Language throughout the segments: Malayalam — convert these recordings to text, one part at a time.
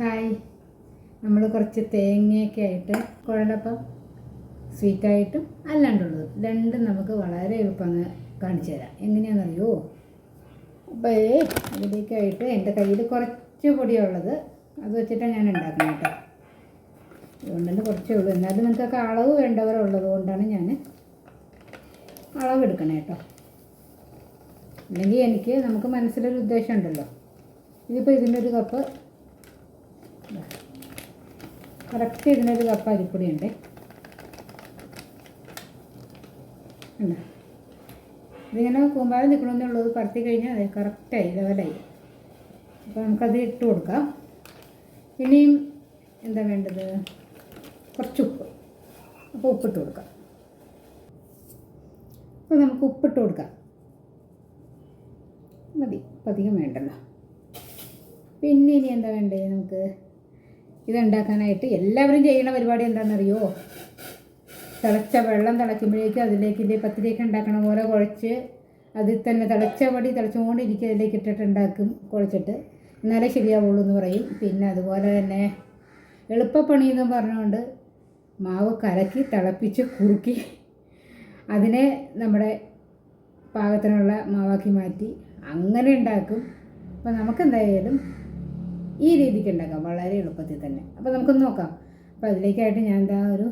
ഹായ് നമ്മൾ കുറച്ച് തേങ്ങയൊക്കെ ആയിട്ട് കുഴലപ്പം സ്വീറ്റായിട്ടും അല്ലാണ്ടുള്ളത്. രണ്ടും നമുക്ക് വളരെ എളുപ്പം കാണിച്ചു തരാം. എങ്ങനെയാണെന്നറിയോ? അപ്പോൾ ഇതിലേക്കായിട്ട് എന്റെ കയ്യിൽ കുറച്ച് പൊടിയുള്ളത് അത് വെച്ചിട്ടാണ് ഞാൻ ഉണ്ടാക്കുന്നത് കേട്ടോ. അതുകൊണ്ട് തന്നെ കുറച്ചേ ഉള്ളൂ. എന്നാലും നിങ്ങൾക്കൊക്കെ അളവ് വേണ്ടവരുള്ളത് കൊണ്ടാണ് ഞാൻ അളവെടുക്കണേ കേട്ടോ. അല്ലെങ്കിൽ എനിക്ക് നമുക്ക് മനസ്സിലൊരു ഉദ്ദേശം ഉണ്ടല്ലോ. ഇതിപ്പോൾ ഇതിന്റെ ഒരു കപ്പ് കറക്റ്റ് ഇതിനൊരു കപ്പ് അരിപ്പൊടി ഉണ്ട് ഇതിങ്ങനെ കൂമ്പാരം നിൽക്കണമെന്നുള്ളത് പരത്തി കഴിഞ്ഞാൽ അത് കറക്റ്റായി ലെവലായി അപ്പോൾ നമുക്കത് ഇട്ട് കൊടുക്കാം. ഇനിയും എന്താ വേണ്ടത്? കുറച്ച് ഉപ്പ്. അപ്പോൾ ഉപ്പിട്ട് കൊടുക്കാം. അപ്പോൾ നമുക്ക് ഉപ്പിട്ട് കൊടുക്കാം. മതി. അപ്പം അധികം വേണ്ടല്ലോ. പിന്നെ ഇനി എന്താ വേണ്ടത് നമുക്ക്? ഇതുണ്ടാക്കാനായിട്ട് എല്ലാവരും ചെയ്യുന്ന പരിപാടി എന്താണെന്നറിയോ? തിളച്ച വെള്ളം തിളയ്ക്കുമ്പോഴേക്കും അതിലേക്ക് ഇതിന്റെ പത്തിരിയൊക്കെ ഉണ്ടാക്കണ. പോലെ കുഴച്ച് അതിൽ തന്നെ തിളച്ച പടി തിളച്ചുകൊണ്ടിരിക്കുക അതിലേക്ക് ഇട്ടിട്ട് ഉണ്ടാക്കും കുഴച്ചിട്ട്. എന്നാലേ ശരിയാവുള്ളൂ എന്ന് പറയും. പിന്നെ അതുപോലെ തന്നെ എളുപ്പപ്പണി എന്ന് പറഞ്ഞുകൊണ്ട് മാവ് കലക്കി തിളപ്പിച്ച് കുറുക്കി അതിനെ നമ്മുടെ പാകത്തിനുള്ള മാവാക്കി മാറ്റി അങ്ങനെ ഉണ്ടാക്കും. അപ്പോൾ നമുക്ക് എന്തായാലും ഈ രീതിക്ക് ഉണ്ടാക്കാം വളരെ എളുപ്പത്തിൽ തന്നെ. അപ്പോൾ നമുക്കൊന്ന് നോക്കാം. അപ്പോൾ അതിലേക്കായിട്ട് ഞാൻ എന്താ ഒരു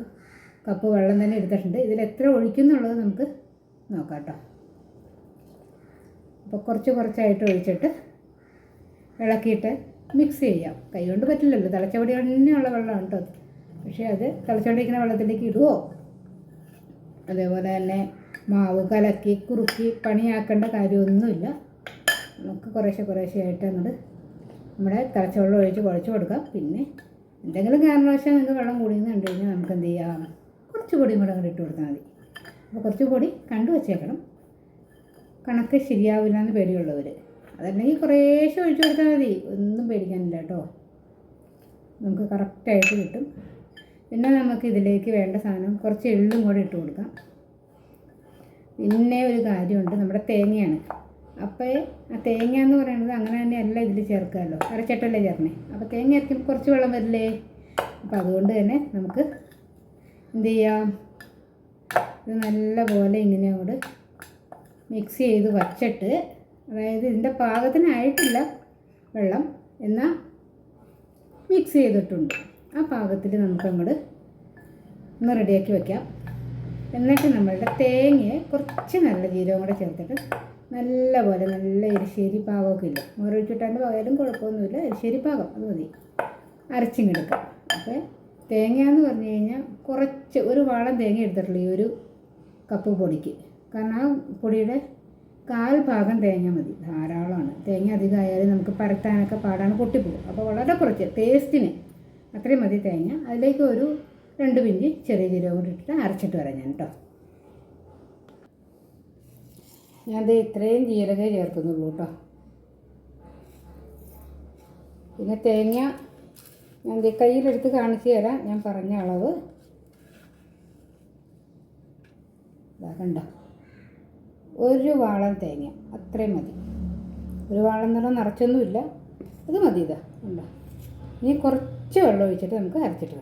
കപ്പ് വെള്ളം തന്നെ എടുത്തിട്ടുണ്ട്. ഇതിൽ എത്ര ഒഴിക്കുന്നുള്ളത് നമുക്ക് നോക്കാം കേട്ടോ അപ്പോൾ കുറച്ച് കുറച്ചായിട്ട് ഒഴിച്ചിട്ട് ഇളക്കിയിട്ട് മിക്സ് ചെയ്യാം. കൈ കൊണ്ട് പറ്റില്ലല്ലോ തിളച്ചപൊടി തന്നെയുള്ള വെള്ളമാണ് കേട്ടോ പക്ഷേ അത് തിളച്ചുകൊണ്ടിരിക്കുന്ന വെള്ളത്തിലേക്ക് ഇടുവോ? അതേപോലെ തന്നെ മാവ് കലക്കി കുറുക്കി പണിയാക്കേണ്ട കാര്യമൊന്നുമില്ല. നമുക്ക് കുറേശ്ശെ കുറേശ്ശെ ആയിട്ട് അങ്ങോട്ട് നമ്മുടെ തിളച്ച വെള്ളം ഒഴിച്ച് കുഴച്ച് കൊടുക്കാം പിന്നെ എന്തെങ്കിലും കാരണവശാൽ നിങ്ങൾക്ക് വെള്ളം കൂടിയെന്ന് കഴിഞ്ഞാൽ നമുക്ക് എന്ത് ചെയ്യാം? കുറച്ച് പൊടിയും കൂടെ അങ്ങോട്ട് ഇട്ട് കൊടുത്താൽ മതി. അപ്പോൾ കുറച്ച് പൊടി കണ്ടു വച്ചേക്കണം. കണക്ക് ശരിയാവില്ല എന്ന് പേടിയുള്ളവർ. അതല്ലെങ്കിൽ കുറേശ്ശെ ഒഴിച്ചു കൊടുത്താൽ മതി. ഒന്നും പേടിക്കാനില്ല കേട്ടോ. നമുക്ക് കറക്റ്റായിട്ട് കിട്ടും. പിന്നെ നമുക്ക് ഇതിലേക്ക് വേണ്ട സാധനം കുറച്ച് എള്ളും കൂടെ ഇട്ട് കൊടുക്കാം. പിന്നെ ഒരു കാര്യമുണ്ട്. നമ്മുടെ തേങ്ങയാണ്. അപ്പോൾ ആ തേങ്ങ എന്ന് പറയുന്നത് അങ്ങനെ തന്നെ എല്ലാം ഇതിൽ ചേർക്കാമല്ലോ അരച്ചട്ടല്ലേ ചേർക്കണേ. അപ്പോൾ തേങ്ങ അരയ്ക്കുമ്പോൾ കുറച്ച് വെള്ളം വരില്ലേ? അപ്പോൾ അതുകൊണ്ട് തന്നെ നമുക്ക് എന്ത് ചെയ്യാം? ഇത് നല്ലപോലെ ഇങ്ങനെ അങ്ങോട്ട് മിക്സ് ചെയ്ത് വച്ചിട്ട് അതായത് ഇതിന്റെ പാകത്തിനായിട്ടില്ല വെള്ളം എന്നാൽ മിക്സ് ചെയ്തിട്ടുണ്ട്. ആ പാകത്തിൽ നമുക്ക് അങ്ങോട്ട് ഒന്ന് റെഡിയാക്കി വയ്ക്കാം എന്നിട്ട് നമ്മളുടെ തേങ്ങയെ കുറച്ച് നല്ല ജീരകം കൂടെ ചേർത്തിട്ട് നല്ലപോലെ നല്ല എരിശ്ശേരി പാകമൊക്കെ ഇല്ല? മോരൊഴിച്ചിട്ടാണ്ട് പകരം കുഴപ്പമൊന്നുമില്ല. എരിശ്ശേരി പാകം അത് മതി. അരച്ചിങ്ങെടുക്കാം. അപ്പോൾ തേങ്ങ എന്ന് പറഞ്ഞു കഴിഞ്ഞാൽ കുറച്ച് ഒരു വാളം തേങ്ങ എടുത്തിട്ടുള്ളൂ ഈ ഒരു കപ്പ് പൊടിക്ക്. കാരണം ആ പൊടിയുടെ കാൽ ഭാഗം തേങ്ങ മതി. ധാരാളമാണ്. തേങ്ങ അധികമായാലും നമുക്ക് പരത്താനൊക്കെ പാടാണ് പൊട്ടിപ്പോകും അപ്പോൾ വളരെ കുറച്ച് ടേസ്റ്റിന് അത്രയും മതി തേങ്ങ. അതിലേക്ക് ഒരു രണ്ട് പിഞ്ച് ചെറിയ ജീരകം കൂടി ഇട്ടിട്ട് അരച്ചിട്ട് വരാം ഞാൻ കേട്ടോ. ഞാനത് ഇത്രയും ജീരകേ ചേർക്കുന്നുള്ളൂ കേട്ടോ. പിന്നെ തേങ്ങ ഞാൻ കയ്യിലെടുത്ത് കാണിച്ചു തരാം. ഞാൻ പറഞ്ഞ അളവ്. കണ്ടോ? ഒരു വാളം തേങ്ങ. അത്രയും മതി. ഒരു വാളം പറഞ്ഞാൽ നിറച്ചൊന്നുമില്ല. ഇത് മതി ഇതാ. ഉണ്ടോ ഇനി കുറച്ച് വെള്ളം ഒഴിച്ചിട്ട് നമുക്ക് അരച്ചിട്ട്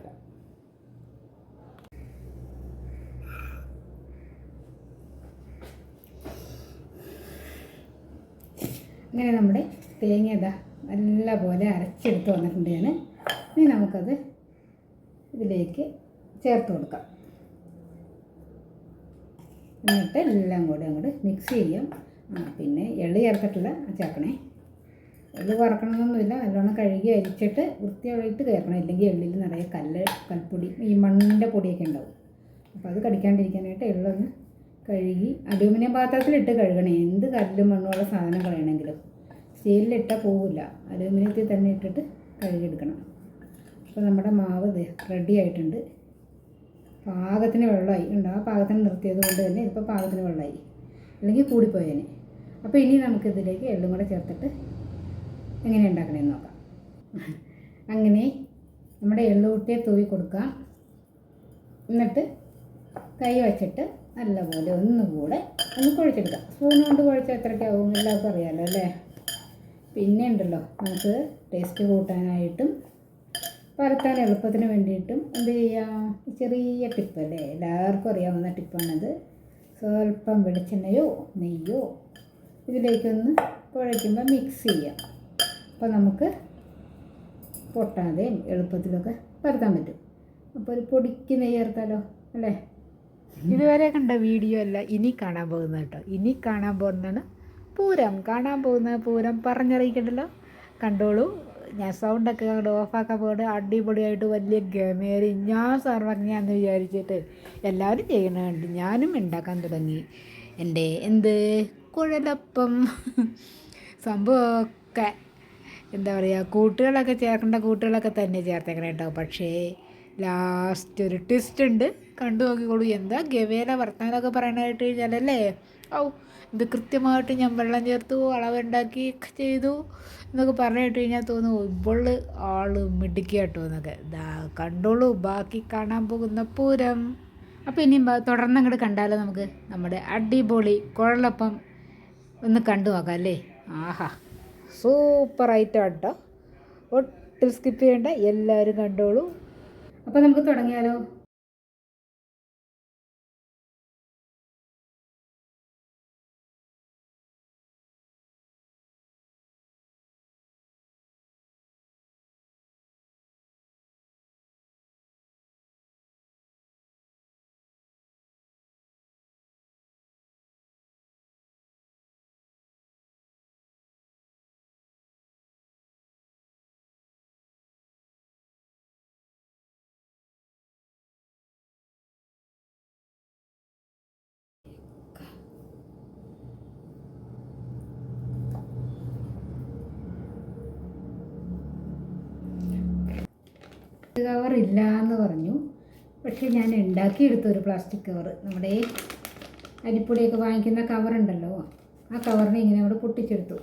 ഇങ്ങനെ നമ്മുടെ തേങ്ങ നല്ല പോലെ അരച്ചെടുത്ത് വന്നിട്ടുണ്ട് ഇനി നമുക്കത് ഇതിലേക്ക് ചേർത്ത് കൊടുക്കാം. എന്നിട്ട് എല്ലാം കൂടെ അങ്ങോട്ട് മിക്സ് ചെയ്യാം. ആ പിന്നെ എള്ളി ചേർത്തിട്ടില്ല ചേർക്കണേ. എള്ളി വറക്കണമെന്നൊന്നുമില്ല നല്ലോണം കഴുകി അരിച്ചിട്ട് വൃത്തിയായിട്ട് ചേർക്കണം. ഇല്ലെങ്കിൽ എള്ളിൽ നിറയെ കല്ല് കൽപ്പൊടി ഈ മണ്ണിന്റെ പൊടിയൊക്കെ ഉണ്ടാവും. അപ്പോൾ അത് കടിക്കാണ്ടിരിക്കാനായിട്ട് എള്ളൊന്ന് കഴുകി അലൂമിനിയം പാത്രത്തിലിട്ട് കഴുകണേ. എന്ത് കല്ലും മണ്ണുള്ള സാധനം കളയണമെങ്കിലും സ്റ്റീലിലിട്ടാൽ പോവില്ല. അലൂമിനിയത്തിൽ തന്നെ ഇട്ടിട്ട് കഴുകിയെടുക്കണം. അപ്പോൾ നമ്മുടെ മാവ് റെഡി ആയിട്ടുണ്ട്. പാകത്തിന് വെള്ളമായി. ഉണ്ട് ആ പാകത്തിന് നിർത്തിയത് കൊണ്ട് തന്നെ ഇപ്പോൾ പാകത്തിന് വെള്ളമായി. അല്ലെങ്കിൽ കൂടിപ്പോയേനെ. അപ്പോൾ ഇനി നമുക്കിതിലേക്ക് എള്ളും കൂടെ ചേർത്തിട്ട് എങ്ങനെ ഉണ്ടാക്കണമെന്ന് നോക്കാം. അങ്ങനെ നമ്മുടെ എള്ളുകുട്ടിയെ തൂവി കൊടുക്കാം. എന്നിട്ട് കൈ വച്ചിട്ട് നല്ലപോലെ ഒന്നുകൂടെ ഒന്ന് കുഴച്ചെടുക്കാം. സ്പൂൺ കൊണ്ട് കുഴച്ചാൽ എത്രയ്ക്കാവും എല്ലാവർക്കും അറിയാമല്ലോ അല്ലേ? പിന്നെ ഉണ്ടല്ലോ നമുക്ക് ടേസ്റ്റ് കൂട്ടാനായിട്ടും പരത്താൻ എളുപ്പത്തിന് വേണ്ടിയിട്ടും എന്ത് ചെയ്യാം? ചെറിയ ടിപ്പ് അല്ലേ? എല്ലാവർക്കും അറിയാവുന്ന ടിപ്പാണത് സ്വല്പം വെളിച്ചെണ്ണയോ നെയ്യോ ഇതിലേക്കൊന്ന് കുഴയ്ക്കുമ്പോൾ മിക്സ് ചെയ്യാം. അപ്പോൾ നമുക്ക് പൊട്ടാതെയും എളുപ്പത്തിലൊക്കെ പരത്താൻ പറ്റും. അപ്പോൾ ഒരു പൊടിക്ക് നെയ്യ് ചേർത്താലോ? അല്ലേ? ഇതുവരെ കണ്ട വീഡിയോ അല്ല ഇനി കാണാൻ പോകുന്നത് കേട്ടോ. ഇനി കാണാൻ പോകുന്നതാണ് പൂരം. കാണാൻ പോകുന്ന പൂരം പറഞ്ഞറിയിക്കണ്ടല്ലോ? കണ്ടോളൂ. ഞാൻ സൗണ്ടൊക്കെ അങ്ങോട്ട് ഓഫാക്കാൻ പോയിട്ട് അടിപൊളിയായിട്ട് വലിയ ഗമേറി ഞാൻ സർവജ്ഞാന്ന് വിചാരിച്ചിട്ട് എല്ലാവരും ചെയ്യണുണ്ട് ഞാനും ഉണ്ടാക്കാൻ തുടങ്ങി. എന്റെ എന്ത്? കുഴലപ്പം. സംഭവമൊക്കെ എന്താ പറയുക കൂട്ടുകളൊക്കെ ചേർക്കേണ്ട കൂട്ടുകളൊക്കെ തന്നെ ചേർത്തേക്കണം കേട്ടോ. പക്ഷേ ലാസ്റ്റ് ഒരു ട്വിസ്റ്റ് ഉണ്ട്. കണ്ടു നോക്കിക്കോളൂ. എന്താ ഗവേല വർത്താനമൊക്കെ പറയണതായിട്ട് കഴിഞ്ഞാലല്ലേ? ഔ ഇത് കൃത്യമായിട്ട് ഞാൻ വെള്ളം ചേർത്തു അളവുണ്ടാക്കി ചെയ്തു എന്നൊക്കെ പറഞ്ഞിട്ട് കഴിഞ്ഞാൽ തോന്നുന്നു ഇവൾ ആൾ മിടുക്കിയാട്ടോ എന്നൊക്കെ. ദാ കണ്ടോളൂ ബാക്കി കാണാൻ പോകുന്ന പൂരം. അപ്പോൾ ഇനിയും തുടർന്ന് അങ്ങോട്ട് കണ്ടാലോ നമുക്ക് നമ്മുടെ അടിപൊളി കുഴലപ്പം ഒന്ന് കണ്ടു നോക്കാം അല്ലേ? ആഹാ സൂപ്പർ ഐറ്റം കേട്ടോ ഒട്ടും സ്കിപ്പ് ചെയ്യേണ്ട എല്ലാവരും കണ്ടോളൂ. അപ്പോൾ നമുക്ക് തുടങ്ങിയാലോ? കവർ ഇല്ല എന്ന് പറഞ്ഞു. പക്ഷേ ഞാൻ ഉണ്ടാക്കിയെടുത്ത ഒരു പ്ലാസ്റ്റിക് കവർ നമ്മുടെ അരിപ്പൊടിയൊക്കെ വാങ്ങിക്കുന്ന കവറുണ്ടല്ലോ ആ കവറിനെ ഇങ്ങനെ അവിടെ പൊട്ടിച്ചെടുത്തു.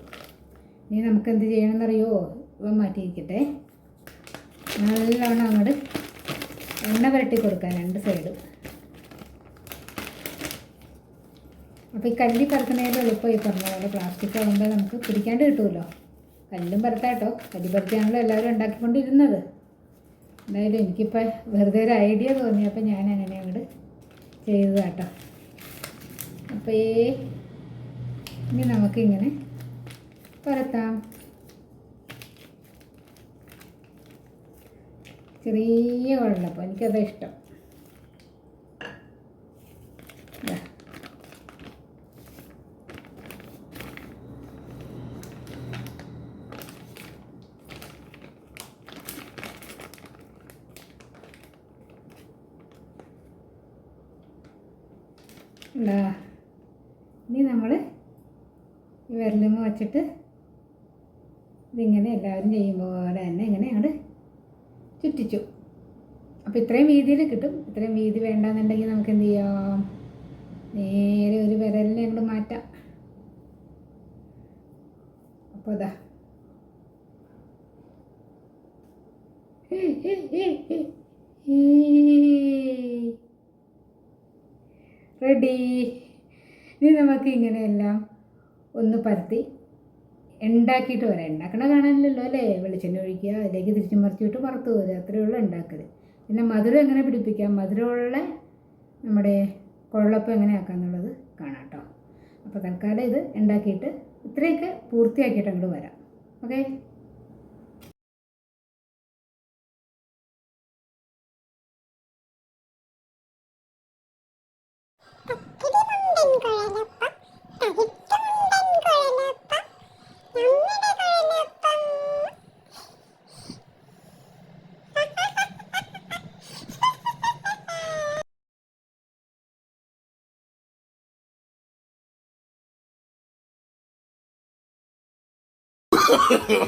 ഇനി നമുക്ക് എന്ത് ചെയ്യണമെന്നറിയോ? ഇവ മാറ്റിയിരിക്കട്ടെ. നല്ലവണ്ണം അങ്ങോട്ട് എണ്ണ പുരട്ടി കൊടുക്കാൻ രണ്ട് സൈഡും അപ്പോൾ ഈ കല്ലി പരത്തുന്നതിന്റെ എളുപ്പം ഈ പറഞ്ഞ പോലെ പ്ലാസ്റ്റിക് ആകുമ്പോൾ നമുക്ക് പിടിക്കാണ്ട് കിട്ടുമല്ലോ. കല്ലും പരത്താട്ടോ കല്ലി പരത്തിയാണല്ലോ എല്ലാവരും ഉണ്ടാക്കിക്കൊണ്ടിരുന്നത്. എന്തായാലും എനിക്കിപ്പോൾ വെറുതെ ഒരു ഐഡിയ തോന്നിയപ്പോൾ ഞാൻ അങ്ങനെ അങ്ങോട്ട് ചെയ്തത് കേട്ടോ അപ്പോൾ ഈ ഇനി നമുക്കിങ്ങനെ പരത്താം. ചെറിയ വെള്ളപ്പം എനിക്കതാ ഇഷ്ടം. ഉണ്ടാ ഇനി നമ്മൾ ഈ വിരലുമ്മ വച്ചിട്ട് ഇതിങ്ങനെ എല്ലാവരും ചെയ്യും പോലെ തന്നെ ഇങ്ങനെ അങ്ങോട്ട് ചുറ്റിച്ചു. അപ്പോൾ ഇത്രയും വീതിയിൽ കിട്ടും. ഇത്രയും വീതി വേണ്ടാന്നുണ്ടെങ്കിൽ നമുക്ക് എന്ത് ചെയ്യാം നേരെ ഒരു വിരലിനെ അങ്ങോട്ട് മാറ്റാം അപ്പോൾ ഇതാ റെഡി ഇനി നമുക്ക് ഇങ്ങനെയെല്ലാം ഒന്ന് പരത്തി ഉണ്ടാക്കിയിട്ട് വരാം. ഉണ്ടാക്കണ കാണാനില്ലല്ലോ അല്ലേ? വെളിച്ചെണ്ണ ഒഴിക്കുക അതിലേക്ക് തിരിച്ചു മറിച്ചിട്ട് പുറത്ത് പോരുക അത്രയേ ഉള്ളൂ ഉണ്ടാക്കൽ പിന്നെ മധുരം എങ്ങനെ പിടിപ്പിക്കാം? മധുരമുള്ള നമ്മുടെ കൊള്ളപ്പം എങ്ങനെ ആക്കാന്നുള്ളത് കാണാം കേട്ടോ. അപ്പോൾ തൽക്കാലം ഇത് ഉണ്ടാക്കിയിട്ട് ഇത്രയൊക്കെ പൂർത്തിയാക്കിയിട്ട് അങ്ങോട്ട് വരാം. Okay?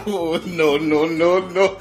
Oh no no no no